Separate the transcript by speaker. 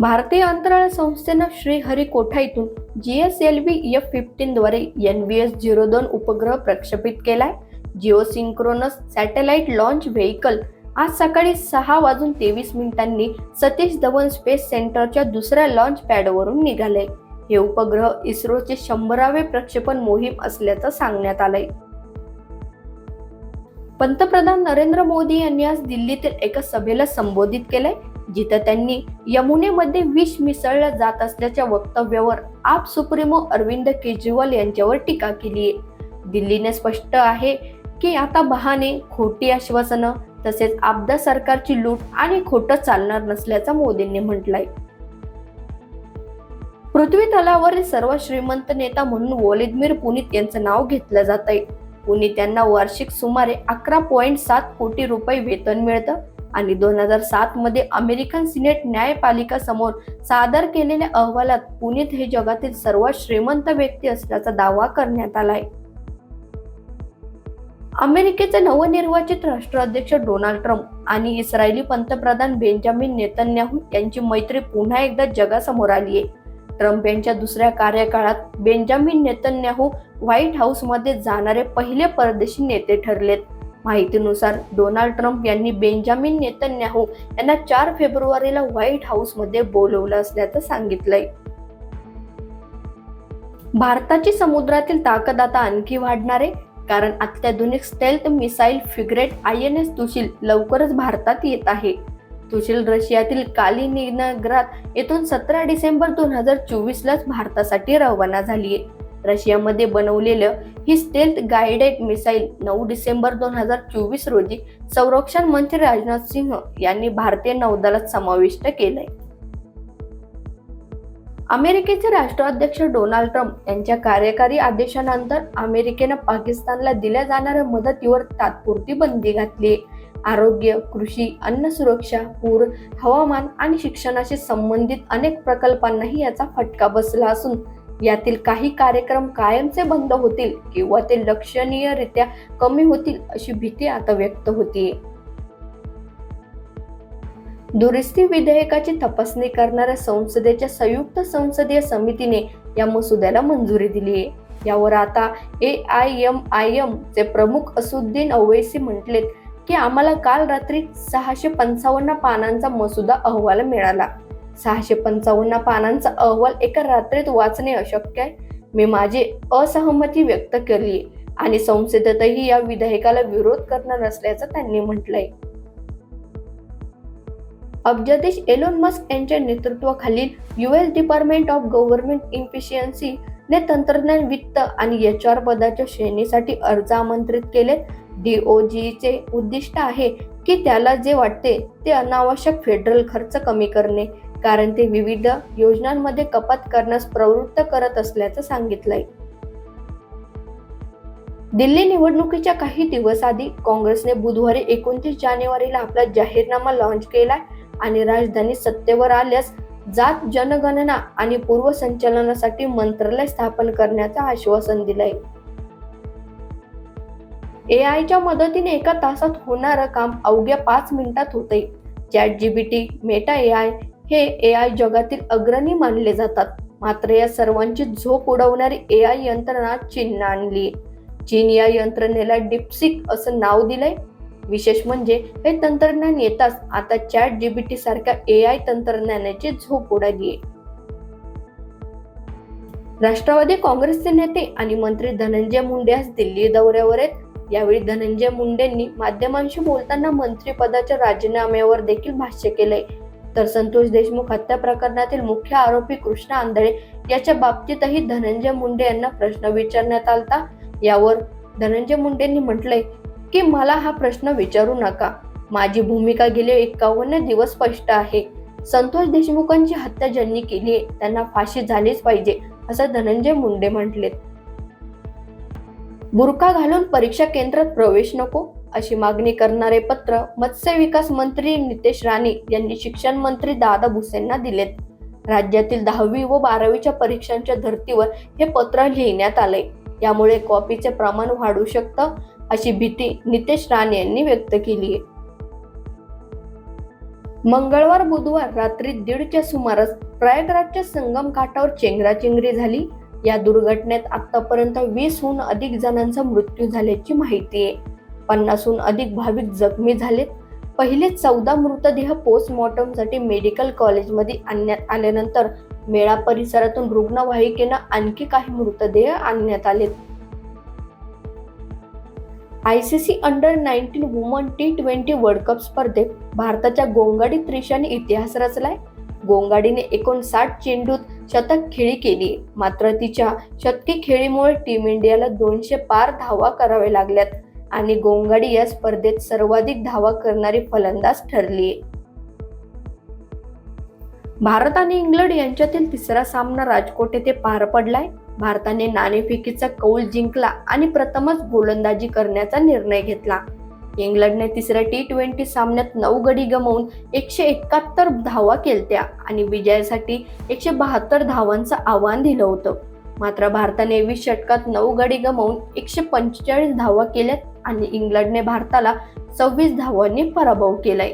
Speaker 1: भारतीय अंतराळ संस्थेनं श्रीहरिकोटा इथून G S L V F फिफ्टीनद्वारे N V S zero दोन उपग्रह प्रक्षेपित केलाय. Geosynchronous satellite launch vehicle आज सकाळी सहा वाजून तेवीस मिनिटांनी सतीश धवन स्पेस सेंटरच्या दुसऱ्या लॉन्च पॅडवरून निघाले. हे उपग्रह इस्रोचे शंभरावे प्रक्षेपण मोहीम असल्याचं सांगण्यात आलंय. पंतप्रधान नरेंद्र मोदी यांनी आज दिल्लीतील एका सभेला संबोधित केलंय. जिथं त्यांनी यमुनेमध्ये विष मिसळलं जात असल्याच्या वक्तव्यावर आप सुप्रीमो अरविंद केजरीवाल यांच्यावर टीका केली आहे. दिल्लीने स्पष्ट आहे की आता बहाने खोटी आश्वासनं तसेच आपदा सरकारची लूट आणि खोटं चालणार नसल्याचं मोदींनी म्हटलंय. पृथ्वी तलावरील सर्व श्रीमंत नेता म्हणून वोलिदमीर पुनित यांचं नाव घेतलं जात आहे पुनित यांना वार्षिक सुमारे अकरा पॉईंट सात कोटी रुपये वेतन मिळतं. आणि दोन हजार सात मध्ये अमेरिकन सिनेट न्यायपालिका समोर सादर केलेल्या अहवालात पुनित हे जगातील सर्वात श्रीमंत व्यक्ती असल्याचा दावा करण्यात आलाय. अमेरिकेचे नवनिर्वाचित राष्ट्राध्यक्ष डोनाल्ड ट्रम्प आणि इस्रायली पंतप्रधान बेंजामिन नेतन्याहू यांची मैत्री पुन्हा एकदा जगासमोर आली आहे ट्रम्प यांच्या दुसऱ्या कार्यकाळात बेंजामिन नेतन्याहू व्हाईट हाऊसमध्ये जाणारे पहिले परदेशी नेते ठरलेत. माहितीनुसार डोनाल्ड ट्रम्प यांनी बेंजामिन नेतन्याहू यांना चार फेब्रुवारीला व्हाईट हाऊसमध्ये बोलवलं असल्याचं सांगितलंय. भारताची समुद्रातील ताकद आता आणखी वाढणार आहे कारण अत्याधुनिक stealth missile frigate I N S Tushil लवकरच भारतात येत आहे. तुशील रशियातील कालिनिनग्राद येथून सतरा डिसेंबर दोन हजार चोवीसलाच भारतासाठी रवाना झाली आहे रशियामध्ये बनवलेलं ही स्टेल्थ गाईडेड मिसाईल नऊ डिसेंबर दोन हजार चोवीस रोजी संरक्षण मंत्री राजनाथ सिंह यांनी भारतीय नौदलात समाविष्ट केलंय. अमेरिकेचे राष्ट्राध्यक्ष डोनाल्ड ट्रम्प यांच्या कार्यकारी आदेशानंतर अमेरिकेनं पाकिस्तानला दिल्या जाणाऱ्या मदतीवर तात्पुरती बंदी घातली आरोग्य कृषी अन्न सुरक्षा पूर हवामान आणि शिक्षणाशी संबंधित अनेक प्रकल्पांनाही याचा फटका बसला असून यातील काही कार्यक्रम कायमचे बंद होतील किंवा ते लक्षणीयरित्या कमी होतील अशी भीती आता व्यक्त होतीये. दुरुस्ती विधेयकाची तपासणी करणाऱ्या संसदेच्या संयुक्त संसदीय समितीने या मसुद्याला मंजुरी दिली आहे यावर आता A I M I M चे प्रमुख असुद्दीन अवैसी म्हटलेत की आम्हाला काल रात्री सहाशे पंचावन्न पानांचा मसुदा अहवाल मिळाला. सहाशे पंचावन्न पानांचा अहवाल एका रात्रीत वाचणे अशक्य आहे. मी माझी असहमती व्यक्त केली आणि संसदेतही या विधेयकाला विरोध करणार असल्याचं त्यांनी म्हटलंय. अब्जादेश एलोन मस्क यांच्या नेतृत्वाखालील US department of government efficiency ने तंत्रज्ञान वित्त आणि एच आर पदाच्या श्रेणीसाठी अर्ज आमंत्रित केले. डीओजीचे उद्दिष्ट आहे की त्याला जे वाटते ते अनावश्यक फेडरल खर्च कमी करणे. कारण ते विविध योजनांमध्ये कपात करण्यास प्रवृत्त करत असल्याचं सांगितलंय. दिल्ली निवडणुकीच्या काही दिवस आधी काँग्रेसने बुधवारी एकोणतीस जानेवारीला आपला जाहीरनामा लॉन्च केलाय आणि राजधानी सत्तेवर आल्यास जात जनगणना आणि पूर्वसंचलनासाठी मंत्रालय स्थापन करण्याचं आश्वासन दिलंय. ए आयच्या मदतीने एका तासात होणारं काम अवघ्या पाच मिनिटात होतंय. ChatGPT Meta A I हे ए आय जगातील अग्रणी मानले जातात. मात्र या सर्वांची झोप उडवणारी ए आय यंत्रणा चीननं आणली. चीन या यंत्रणेला डिप्सिक असं नाव दिलंय. विशेष म्हणजे हे तंत्रज्ञान येताच आता चॅट जीबीटी सारख्या ए आय तंत्रज्ञानाची झोप उडाली राष्ट्रवादी काँग्रेसचे नेते आणि मंत्री धनंजय मुंडे आज दिल्ली दौऱ्यावर आहेत. यावेळी धनंजय मुंडेंनी माध्यमांशी बोलताना मंत्रिपदाच्या राजीनाम्यावर देखील भाष्य केलंय. तर संतोष देशमुख हत्या प्रकरणातील मुख्य आरोपी कृष्णा आंधळे याच्या बाबतीतही धनंजय मुंडे यांना प्रश्न विचारण्यात आला यावर धनंजय मुंडेंनी म्हटलंय की मला हा प्रश्न विचारू नका. माझी भूमिका गेले एकावन्न दिवस स्पष्ट आहे. संतोष देशमुखांची हत्या ज्यांनी केली आहे त्यांना फाशी झालीच पाहिजे असं धनंजय मुंडे म्हटलेत. बुरका घालून परीक्षा केंद्रात प्रवेश नको? अशी मागणी करणारे पत्र मत्स्य विकास मंत्री नितेश राणे यांनी शिक्षण मंत्री दादा भुसेंना दिलेत. राज्यातील दहावी व बारावीच्या परीक्षांच्या धर्तीवर हे पत्र लिहिण्यात आले. यामुळे कॉपीचे प्रमाण वाढू शकतं अशी भीती नितेश राणे यांनी व्यक्त केली आहे मंगळवार बुधवार रात्री दीडच्या सुमारास प्रयागराजच्या संगम घाटावर चेंगराचेंगरी झाली. या दुर्घटनेत आतापर्यंत वीसहून अधिक जणांचा मृत्यू झाल्याची माहिती आहे पन्नासहून अधिक भाविक जखमी झालेत. पहिले चौदा मृतदेह पोस्टमॉर्टमसाठी मेडिकल कॉलेजमध्ये आणण्यात आल्यानंतर मेळा परिसरातून रुग्णवाहिकेनं आणखी काही मृतदेह आणण्यात आलेत. I C C under nineteen woman T twenty world cup स्पर्धेत भारताच्या गोंगाडी त्रिशाने इतिहास रचलाय. गोंगाडीने एकोणसाठ चेंडूत शतक खेळी केली. मात्र तिच्या शतकी खेळीमुळे टीम इंडियाला दोनशे पार धावा कराव्या लागल्यात. आणि गोंगाडी या स्पर्धेत सर्वाधिक धावा करणारी फलंदाज ठरली. भारत आणि इंग्लंड यांच्यातील तिसरा सामना राजकोट येथे पार पडलाय. भारताने नाणेफेकीचा कौल जिंकला आणि प्रथमच गोलंदाजी करण्याचा निर्णय घेतला. इंग्लंडने तिसऱ्या टी ट्वेंटी सामन्यात नऊ गडी गमावून एकशे एकाहत्तर धावा केलत्या आणि विजयासाठी एकशे बहात्तर धावांचं आव्हान दिलं होतं. मात्र भारताने वीस षटकात नऊ गडी गमावून एकशे पंचेचाळीस धावा केल्यात. आणि इंग्लंडने भारताला सव्वीस धावांनी पराभव केलाय.